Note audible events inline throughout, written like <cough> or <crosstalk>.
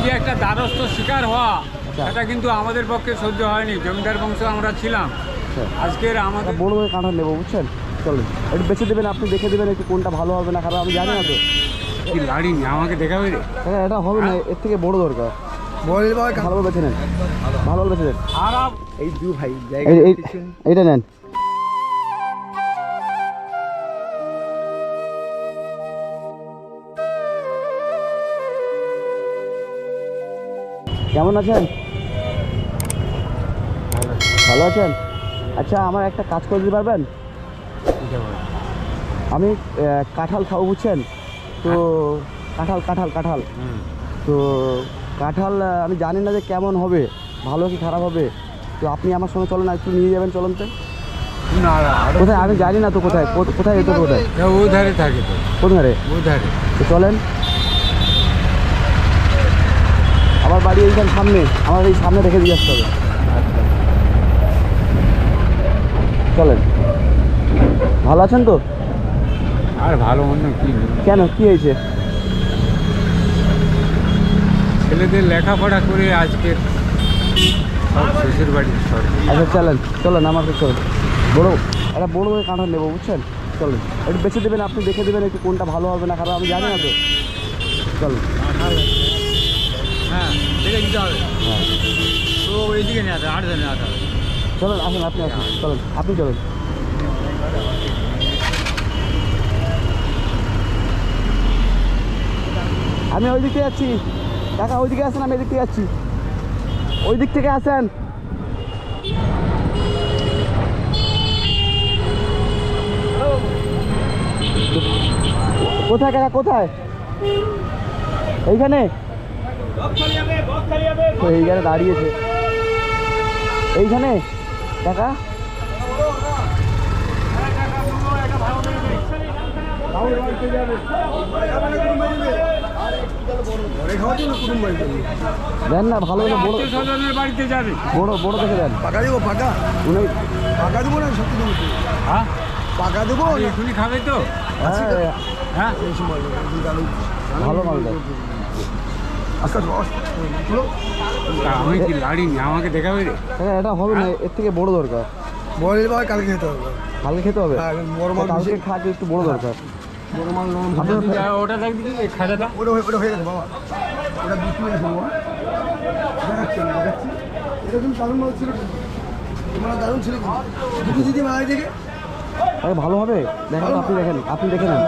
একটা দ্বারস্থ শিকার হওয়া আচ্ছা। এটা কিন্তু আমাদের পক্ষে সহ্য হয়নি। জমিদার বংশ আমরা ছিলাম। আচ্ছা। আজকের আমাদের বড় করে কাঁঠাল নেব বুঝছেন? চলুন। একটু বেছে দেবেন আপনি দেখে দেবেন একটু কোনটা ভালো হবে না খারাপ আমি জানি না তো। কি লাড়িনি আমাকে দেখাবে রে? কাকা, এটা হবে না এর থেকে বড় দরকার। ভালো বেছে নেন। ভালো বেছে নেন খারাপ। এই দু ভাই এই- এই- এইটা নেন। কেমন আছেন? ভালো আছেন? আচ্ছা আমার একটা কাজ করে দিতে পারবেন? আমি কাঁঠাল খাব বুঝছেন? তো কাঁঠাল কাঁঠাল কাঁঠাল। তো কাঁঠাল আমি জানি না যে কেমন হবে। ভালো কি খারাপ হবে? তো আপনি আমার সঙ্গে চলেন একটু নিয়ে যাবেন চলুন তো কোথায়? আমি জানি না তো কোথায়। কোথায় যেতে কোথায় ও ধারে থাকে। তো ধারে তো চলেন। আমার বাড়ি এইখান সামনে আমার এই সামনে রেখে দিয়ে আসতে হবে। চলেন। ভালো আছেন তো? আর ভালো অন্য কি কেন কি হয়েছে? ছেলেদের লেখাপড়া করে আজকে শ্বশুর সব। আচ্ছা চলেন চলেন আমার সাথে চলেন। বড় একটা বড় করে কাঁঠাল নেব বুঝছেন? চলেন একটু বেছে দেবেন আপনি দেখে দেবেন একটু কোনটা ভালো হবে না খারাপ আমি জানি না তো। চলেন। হ্যাঁ দেখে তো এইদিকে নিয়ে আট চলেন আসুন আপনি আসুন চলেন আপনি চলেন আমি ওই দিক যাচ্ছি কাকা ওই দিকে আসেন, আমি এদিক থেকে যাচ্ছি ওই দিক থেকে আসেন। কোথায় কোথায়? এইখানে? তো এইখানে দাঁড়িয়েছে। এইখানে? কাকা? দেন না ভালো হলে বড় বাড়িতে যাবে বড় বড় দেখে দেন। পাকা দেবো পাকা উনি পাকা দেবো না সত্যি দেবো হ্যাঁ পাকা দেবো এখনই খাবে তো। হ্যাঁ, হ্যাঁ? ভালো মাল দেন তা আমি কি লাড়িনি? আমাকে দেখাবে রে। কাকা এটা হবে না এর থেকে বড় দরকার। বড়ের ভাই কালকে খেতে হবে। কালকে খেতে হবে? হ্যাঁ, বড় মাল কালকে বেশি- একটু বড় দরকার। বড় মাল নরম ওটা দেখ দিদি খাজাটা ওটা হয়ে- ওটা হয়ে গেছে বাবা। ওটা বিক্রি হয়ে গেছে বাবা। দেখাচ্ছি দেখাচ্ছি। এটা দারুণ মাল ছিল তোমরা দারুণ ছিল আরে ভালো হবে। দেখেন আপনি দেখেন আপনি দেখে নেন।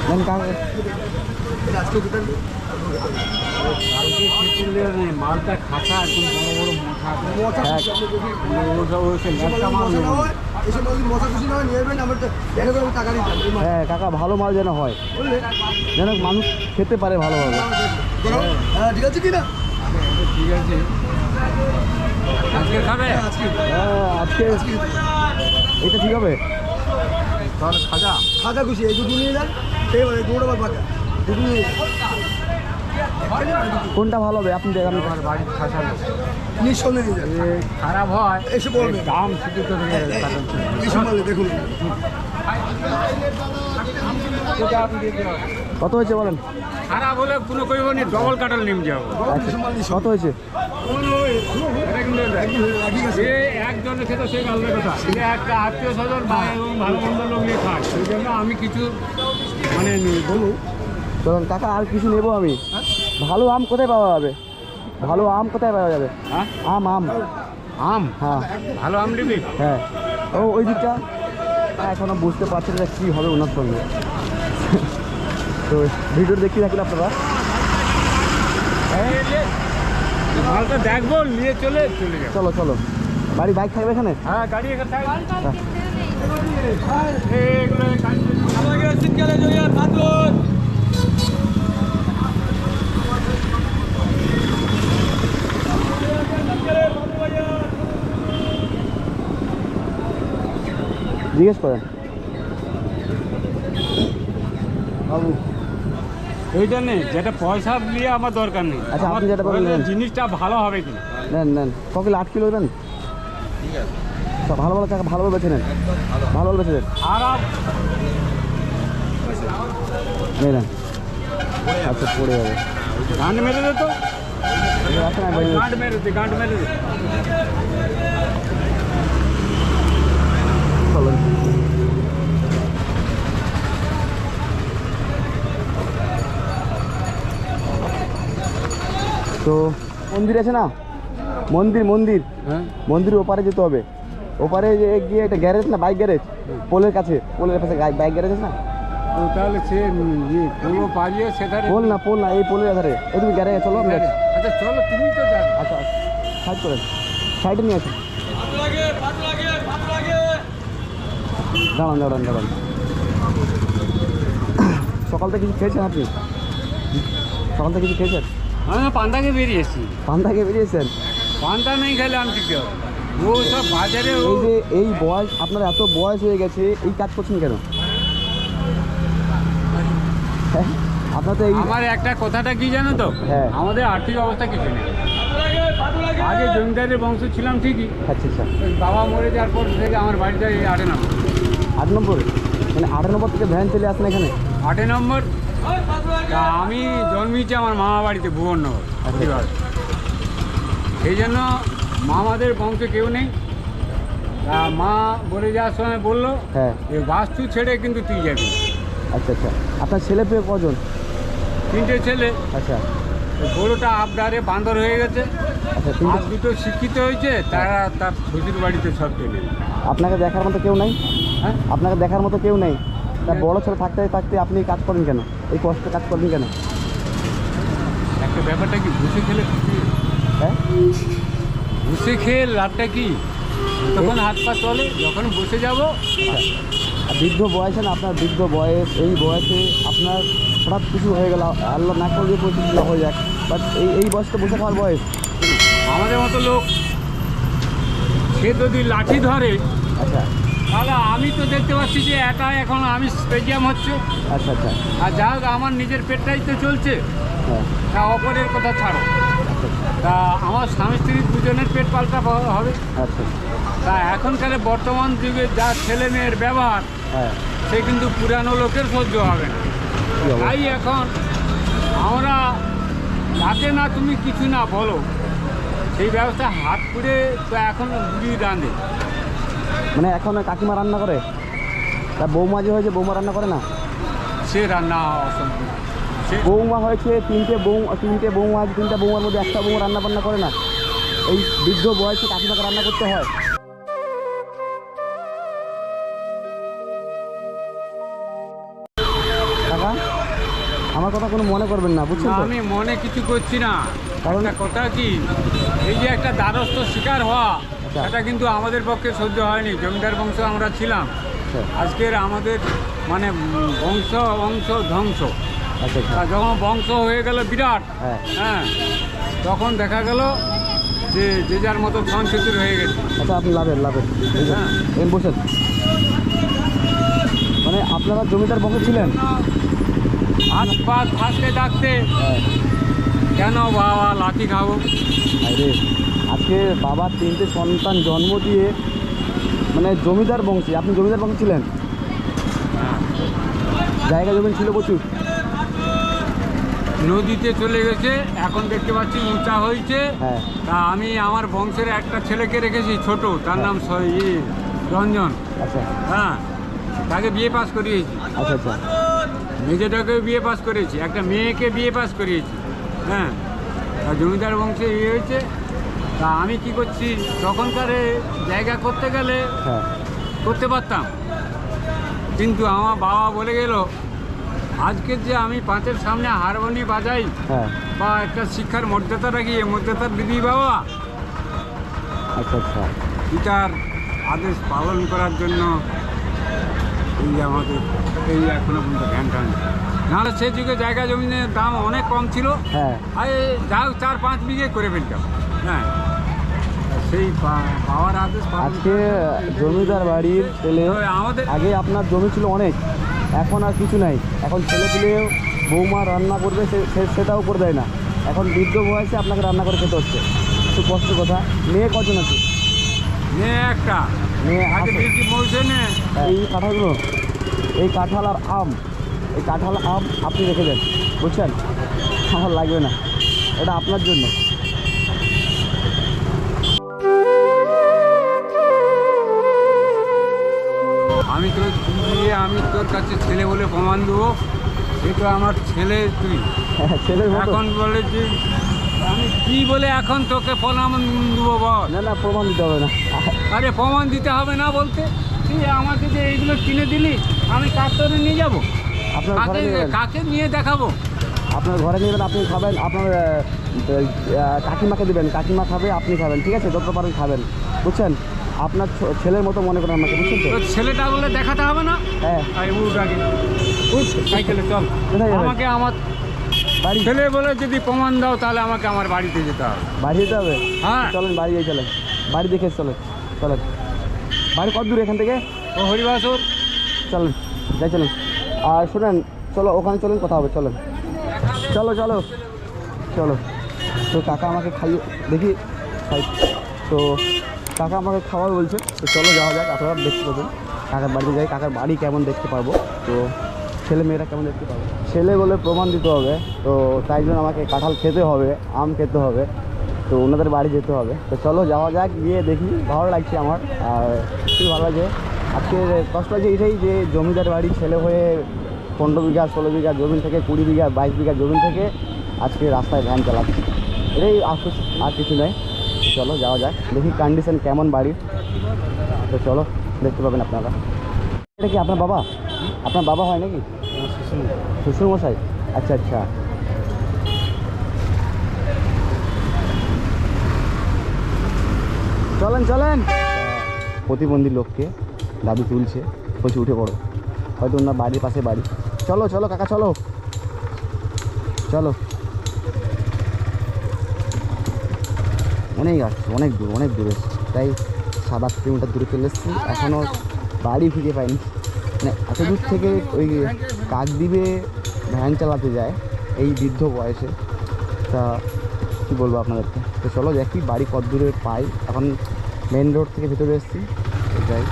দেন খেতে মালটা খাসা একদম বড় বড় মোটা মশা হ্যাঁ। কাকা ভালো মাল যেন হয়। যেন মানুষ খেতে পারে ভালোভাবে। ঠিক আছে কি না ঠিক আছে আজকে খাবে এটা ঠিক হবে? তাহলে খাজা। খাজা খুশি এই দুটো নিয়ে যান। কোনটা ভালো হবে? আপনি দেখেন। আমার বাড়ির খাসা লোক। নিঃসন্দেহে নিয়ে যান এ খারাপ হয় এসে বলবে। দাম শুধু তো দেখুন। কারণ এইসব মালে দেখুন কত হয়েছে বলেন? খারাপ হলে কোনো কইব নি ডবল কাটাল নিম যাব আচ্ছা, কত হয়েছে? সে একজনের খেতে সে আলাদা কথা। একটা আত্মীয় স্বজন এবং ভালো মন্দ লোক নিয়ে খায়। সেই জন্য আমি কিছু মানে বলুন চলুন কাকা আর কিছু নেব আমি? ভালো আম কোথায় পাওয়া যাবে? ভালো আম কোথায় পাওয়া যাবে? হ্যাঁ? আম আম। আম? হ্যাঁ। ভালো আম নিবি? হ্যাঁ। ও ওই দিকটা? হ্যাঁ, এখনও বুঝতে পারছি না কী হবে ওনার সঙ্গে। তো ভিডিও দেখতে থাকলে আপনারা। মালটা দেখব নিয়ে চলে চলে যাব। চলো চলো। বাড়ি বাইক থাকবে এখানে? হ্যাঁ গাড়ি এখানে থাকবে। হ্যাঁ। জিজ্ঞেস করেন। বাবু। এইটা নেই যেটা পয়সা নিয়ে আমার দরকার নেই। আচ্ছা, আপনি যেটা বললেন। জিনিসটা ভালো হবে কি নেন নেন। ক কিলো আট কিলো দেবেন? সব ভালো ভালো টাকা ভালো ভালো বেছে নেন। ভালো। ভালো বেছে নেন। খারাপ নিয়ে নেন। আচ্ছা পড়ে যাবে। গাঁট মেরে দে তো। রাখেন আমি মেরে দে গাঁট মেরে দে। চলেন। তো মন্দির আছে না? মন্দির মন্দির। হ্যাঁ। মন্দির ওপারে যেতে হবে। ওপারে যে গিয়ে একটা গ্যারেজ না? বাইক গ্যারেজ পোলের কাছে। পোলের পাশে বাইক গ্যারেজ আছে না? তাহলে সে ইয়ে পুরো পারিয়ে সেখানে পোল না পোল না এই পোলের ধারে ও তুমি গ্যারেজ চলো আচ্ছা চলো তুমি তো যাবে। আচ্ছা সাইড করেন সাইডে নিয়ে আসুন দাঁড়ান দাঁড়ান দাঁড়ান। সকাল থেকে কিছু খেয়েছেন আপনি? সকাল থেকে কিছু খেয়েছেন? আমি পান্ডাকে বেরিয়েছি পান্তা খেয়ে বেরিয়েছেন পান্তা নেই খেলে আমি কি হবে ও সব বাজারে এই যে এই বয়স আপনার এত বয়স হয়ে গেছে এই কাজ করছেন কেন? হ্যাঁ? আপনার তো আমার একটা কথাটা কি জানো তো? হ্যাঁ। আমাদের আর্থিক অবস্থা কিছু নেই। আগে জমিদারের বংশ ছিলাম ঠিকই। আচ্ছা আচ্ছা। বাবা মরে যাওয়ার পর থেকে আমার বাড়িতে এই আটে নম্বর। আট নম্বর? মানে আট নম্বর থেকে ভ্যান চলে আসেন এখানে? আট নম্বর আমি জন্মেছি আমার মামা বাড়িতে ভুবননগর পরিবার সেই জন্য মামাদের বংশে কেউ নেই। মা বলে যাওয়ার সময় বলল হ্যাঁ। যে বাস্তু ছেড়ে কিন্তু তুই যাবি। আচ্ছা আচ্ছা। আপনার ছেলে পেয়ে কজন? তিনটে ছেলে। আচ্ছা। বড়োটা আবদারে বান্দর হয়ে গেছে। আচ্ছা আর দুটো শিক্ষিত হয়েছে তারা তার শ্বশুর বাড়িতে সব চলে আপনাকে দেখার মতো কেউ নাই? হ্যাঁ? আপনাকে দেখার মতো কেউ নেই? তা বড় ছেলে থাকতে থাকতে আপনি কাজ করেন কেন? এই কষ্ট কাজ করেন কেন? একটা ব্যাপারটা কি ঘুষে খেলে হ্যাঁ? ঘুষে খেয়ে লাভটা কি? তখন হাত পা চলে যখন বসে যাব আর বৃদ্ধ বয়সে না আপনার বৃদ্ধ বয়স এই বয়সে আপনার হঠাৎ কিছু হয়ে গেল আল্লাহ না করলে পরিস্থিতি হয়ে যাক বাট এই এই বয়সটা বসে খাওয়ার বয়স। আমাদের মতো লোক সে যদি লাঠি ধরে আচ্ছা। তাহলে আমি তো দেখতে পাচ্ছি যে একা এখন আমি স্টেডিয়াম হচ্ছে। আচ্ছা আচ্ছা। আর যা হোক আমার নিজের পেটটাই তো চলছে। হ্যাঁ। তা অপরের কথা ছাড়ো। আচ্ছা। তা আমার স্বামী স্ত্রী দুজনের পেট পাল্টা হবে। আচ্ছা। তা এখনকার বর্তমান যুগে যা ছেলে মেয়ের ব্যবহার হ্যাঁ। সে কিন্তু পুরানো লোকের সহ্য হবে না। তাই এখন আমরা যাতে না তুমি কিছু না বলো সেই ব্যবস্থা হাত পুড়ে তো এখন বুড়ি রাঁধে মানে এখন কাকিমা রান্না করে? তা বৌমা যে হয়েছে বৌমা রান্না করে না? সে রান্না বৌমা হয়েছে তিনটে বৌ তিনটে বৌমা আছে তিনটে বৌমার মধ্যে একটা বৌমা রান্না বান্না করে না। এই বৃদ্ধ বয়সে কাকিমাকে রান্না করতে হয়। কাকা আমার কথা কোনো মনে করবেন না বুঝছেন আমি মনে কিছু করছি না। কারণ- কথা কি? এই যে একটা দ্বারস্থ শিকার হওয়া। এটা কিন্তু আমাদের পক্ষে সহ্য হয়নি। জমিদার বংশ আমরা ছিলাম। আচ্ছা। আজকের আমাদের মানে বংশ বংশ ধ্বংস। আচ্ছা আচ্ছা। যখন বংশ হয়ে গেল বিরাট হ্যাঁ। হ্যাঁ তখন দেখা গেল যে যে যার মতো সংস্কৃতির হয়ে গেছে। আচ্ছা আপনি লাভের লাভের হ্যাঁ। বসেন। মানে আপনারা জমিদার বংশ ছিলেন? হাত পা থাকতে থাকতে হ্যাঁ। কেন বাবা লাঠি খাব? আরে আজকে বাবা তিনটে সন্তান জন্ম দিয়ে মানে জমিদার বংশী। আপনি জমিদার বংশী ছিলেন? হ্যাঁ। জায়গা জমি ছিল প্রচুর। নদীতে চলে গেছে এখন দেখতে পাচ্ছি উঁচা হয়েছে। হ্যাঁ। তা আমি আমার বংশের একটা ছেলেকে রেখেছি ছোট। তার নাম স- ই রঞ্জন। আচ্ছা। হ্যাঁ তাকে বিয়ে পাস করিয়েছি। আচ্ছা আচ্ছা। মেজেটাকে বিয়ে পাস করেছি একটা মেয়েকে বিয়ে পাস করিয়েছি। হ্যাঁ জমিদার বংশে ইয়ে হয়েছে। তা আমি কি করছি? তখনকার জায়গা করতে গেলে হ্যাঁ। করতে পারতাম। কিন্তু আমার বাবা বলে গেল আজকে যে আমি পাঁচের সামনে হারমোনি বাজাই হ্যাঁ। বা একটা শিক্ষার মর্যাদা রাখি এ মর্যাদার দিদি বাবা? আচ্ছা আচ্ছা। পিতার আদেশ পালন করার জন্য এই আমাদের এই এখনও পর্যন্ত ধ্যান টান নাহলে সে যুগে জায়গা জমিনের দাম অনেক কম ছিল। হ্যাঁ। আর যা হোক চার পাঁচ বিঘে করে ফেলতাম। হ্যাঁ সেই পা- পাওয়ার আদেশ পালন আজকে জমিদার বাড়ির ছেলে আগে আপনার জমি ছিল অনেক এখন আর কিছু নাই। এখন ছেলে পেলে বৌমা রান্না করবে সে- সেটাও করে দেয় না। এখন বৃদ্ধ বয়সে আপনাকে রান্না করে খেতে হচ্ছে। একটু কষ্টের কথা। মেয়ে কজন আছে? মেয়ে একটা। মেয়ে মৌসুমে এই কাঁঠালগুলো এই কাঁঠাল আর আম এই কাঁঠাল আম আপনি রেখে দেন বুঝছেন? আমার লাগবে না। এটা আপনার জন্য। আমি তোর দিয়ে আমি তোর কাছে ছেলে বলে প্রমাণ দেবো। এটা আমার ছেলে তুই। মতো। এখন বলে যে আমি কি বলে এখন তোকে প্রমাণ দেবো বল? না না প্রমাণ দিতে হবে না। আরে প্রমাণ দিতে হবে না বলতে? তুই আমাকে যে এইগুলো কিনে দিলি আমি কার তোরে নিয়ে যাব? আপনার কাকে কাকে নিয়ে দেখাবো? আপনার ঘরে নেবেন আপনি খাবেন আপনার কাকিমাকে দেবেন কাকিমা খাবে আপনি খাবেন ঠিক আছে? যত পারেন খাবেন। বুঝছেন? আপনার ছেলের মতো মনে করেন আমাকে বুঝছেন তো? ছেলেটা বলে দেখাতে হবে না? হ্যাঁ। সাইকেলে চল। আমাকে আমার বাড়ি? ছেলে বলে যদি প্রমাণ দাও তাহলে আমাকে আমার বাড়িতে যেতে হবে। বাড়ি যেতে হবে? হ্যাঁ। চলেন বাড়ি যাই চলেন। বাড়ি দেখে চলেন চলেন। বাড়ি কত দূর এখান থেকে? ও হরিবাসর। চলেন যাই চলেন। আর শুনেন চলো ওখানে চলেন কথা হবে চলেন। চলো চলো চলো। তো কাকা আমাকে খাইয়ে দেখি খাই। তো কাকা আমাকে খাওয়াবে বলছে, তো চলো যাওয়া যাক, আপনারা দেখতে পাবেন। কাকার বাড়িতে যাই, কাকার বাড়ি কেমন দেখতে পারব তো ছেলে মেয়েরা কেমন দেখতে পারব ছেলে বলে প্রমাণ দিতে হবে, তো তাই জন্য আমাকে কাঁঠাল খেতে হবে, আম খেতে হবে, তো ওনাদের বাড়ি যেতে হবে। তো চলো যাওয়া যাক, গিয়ে দেখি, ভালো লাগছে আমার, আর খুবই ভালো লাগে আজকে কষ্ট লাগছে এটাই যে জমিদার বাড়ি, ছেলে হয়ে পনেরো বিঘা, ষোলো বিঘা জমিন থেকে, কুড়ি বিঘা, বাইশ বিঘা জমিন থেকে আজকে রাস্তায় ভ্যান চালাচ্ছে। এটাই আফসোস, আর কিছু নয়। চলো, যাওয়া যাক। দেখি কন্ডিশন কেমন বাড়ির। তো চলো, দেখতে পাবেন আপনারা। এটা কি আপনার বাবা? আপনার বাবা হয় নাকি? শ্বশুর মশাই আচ্ছা আচ্ছা। চলেন চলেন। প্রতিবন্ধী লোককে দাদু তুলছে, বলছে, উঠে পড়ো। হয়তো ওনার বাড়ির পাশে বাড়ি। চলো চলো, কাকা, চলো। চলো। অনেক আসছে অনেক দূর অনেক দূরে তাই সাত আট কিলোমিটার দূরে চলে এসেছি। এখনও বাড়ি ফিরে পাইনি। মানে এত দূর থেকে ওই কাকদ্বীপে ভ্যান চালাতে যায় এই বৃদ্ধ বয়সে। তা কী বলব আপনাদেরকে? তো চলো দেখি বাড়ি কত দূরে পাই। এখন মেন রোড থেকে ভিতরে এসেছি যাই।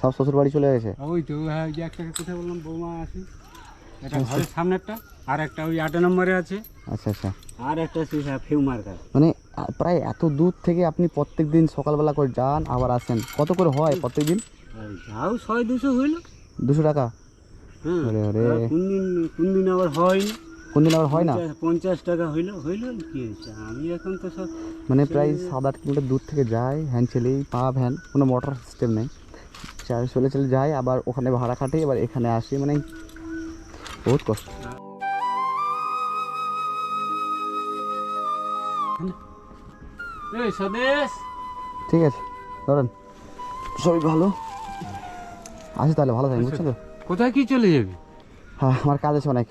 সব শ্বশুর বাড়ি চলে গেছে? ওই তো হ্যাঁ যে একটা কোথায় বললাম বৌমা আছে। একটা ঘরের সামনে একটা আর একটা ওই আট নম্বরে আছে। আচ্ছা আচ্ছা। আর একটা ফিউ মার্কার। মানে প্রায় এত দূর থেকে আপনি প্রত্যেক দিন সকালবেলা করে যান আবার আসেন। কত করে হয় প্রত্যেক দিন যাও ছয় দুশো হইল। দুশো টাকা? হ্যাঁ কোন দিন কোন দিন আবার হয় না। কোন দিন আবার হয় না? পঞ্চাশ- টাকা হইল হইল কি হয়েছে? আমি এখন তো সব মানে প্রায় সাত আট কিলোমিটার দূর থেকে যায় ভ্যান ছেলেই পা ভ্যান কোনো মোটর সিস্টেম নেই। চলে চলে যায় আবার ওখানে ভাড়া খাটে এবার এখানে আসি মানে বহুত কষ্ট। এই স্বদেশ। ঠিক আছে ধরেন। সবই ভালো? আসি তাহলে ভালো থাকেন বুঝছ তো? কোথায় কি চলে যাবি? হ্যাঁ আমার কাজ আছে অনেক।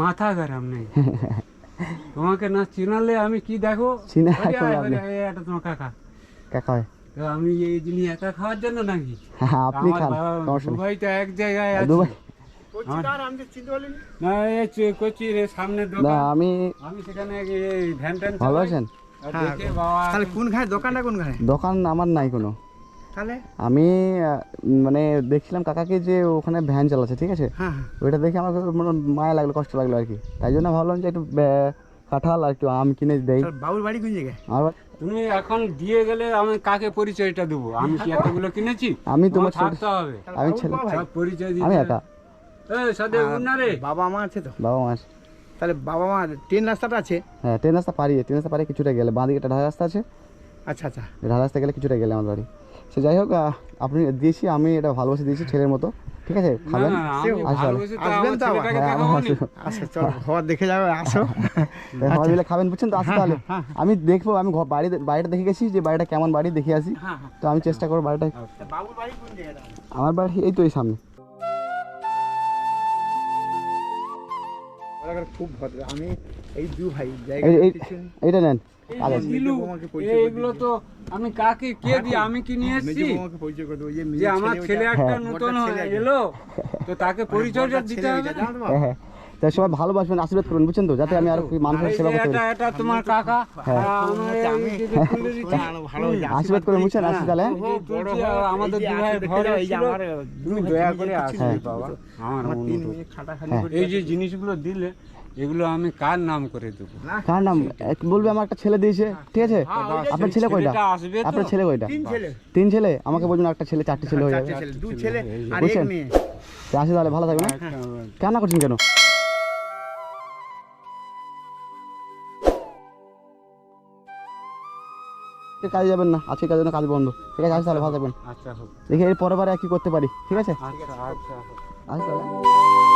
মাথা গরম নেই। <laughs> তোমাকে না চিনালে আমি কি দেখো? চিনে একটা তোমার কাকা। কাকা হয় তো আমি এই জিনিস একা খাওয়ার জন্য নাকি? হ্যাঁ আপনি খান দুবাই তো এক জায়গায় আছে। দুবাই। না এই কোচির সামনে দোকান। আমি আমি সেখানে ভ্যান ট্যান ভালো চালাই। আছেন? আর তাহলে কোন ঘাড়ে দোকানটা কোন ঘাড়ে দোকান আমার নাই কোনো। তাহলে? আমি মানে দেখছিলাম কাকাকে যে ওখানে ভ্যান চালাচ্ছে ঠিক আছে? হ্যাঁ হ্যাঁ। ওইটা দেখে আমার মায়া লাগল কষ্ট লাগল আর কি। তাই জন্য ভাবলাম যে একটু ব্যা- কাঁঠাল আর একটু আম কিনে দেই। বাবুর বাড়ি কোন জায়গায়? আমার তুমি এখন দিয়ে গেলে আমি কাকে পরিচয়টা দেবো? আমি কি এতগুলো কিনেছি? আমি তোমার থাকতে হবে। আমি ছেলে পরিচয় দিতে আমি একা। বাবা মা আছে তো। বাবা মা আছে। তাহলে বাবা মা ট্রেন রাস্তাটা আছে? হ্যাঁ ট্রেন রাস্তা পারি ট্রেন রাস্তা পারি কিছুটা গেলে। বাঁ দিকে একটা ঢাকা রাস্তা আছে। আচ্ছা আচ্ছা। ঢাকা রাস্তা গেলে কিছুটা গেলে আমার বাড়ি। সে যাই হোক আপনি দিয়েছি আমি এটা ভালোবাসে দিয়েছি ছেলের মতো। ঠিক আছে? খাবেন? আসবেন তো? আবার? হ্যাঁ। আচ্ছা চলো ঘর দেখে যাবে আসো। সবাই মিলে খাবেন বুঝছেন তো? আসি তাহলে আমি দেখব আমি বাড়ি বাড়িটা দেখে গেছি যে বাড়িটা কেমন বাড়ি দেখে আসি। হ্যাঁ, হ্যাঁ। তো আমি চেষ্টা করব বাড়িটা আমার বাড়ি এই তো এই সামনে। খুব ভদ্র। আমি এই দু ভাই এইটা নেন। এইগুলো তো আমি কাকে কে দিয়ে আমি কি নিয়ে এসেছি? যে আমার ছেলে একটা হ্যাঁ। নতুন হয়ে। এলো তো তাকে পরিচর্যা দিতে হবে হ্যাঁ হ্যাঁ তাই সবাই ভালোবাসবেন আশীর্বাদ করুন বুঝছেন তো? যাতে আমি আর মানুষের সেবা করতে পারি এটা তোমার কাকা। হ্যাঁ। আশীর্বাদ করুন বুঝছেন? আসি তাহলে? হ্যাঁ? আমাদের তুমি দয়া করে বাবা আমার। হ্যাঁ। এই যে জিনিসগুলো দিলে এগুলো আমি কার নাম করে দেবো? কার নাম? এক বলবে আমার একটা ছেলে দিয়েছে ঠিক আছে? আপনার ছেলে কয়টা? আপনার ছেলে কয়টা? তিন ছেলে। আমাকে বলবেন একটা ছেলে চারটে ছেলে হয়ে যাবে। দু ছেলে আর এক বুঝছেন? মেয়ে। আসি তাহলে ভালো থাকবে না কেন করছেন কেন? আজকে কাজে যাবেন না আজকে কাজের জন্য কাজ বন্ধ। ঠিক আছে আসি তাহলে ভালো থাকবেন। আচ্ছা দেখি এর পরের বারে কি করতে পারি ঠিক আছে? আচ্ছা আচ্ছা। তাহলে।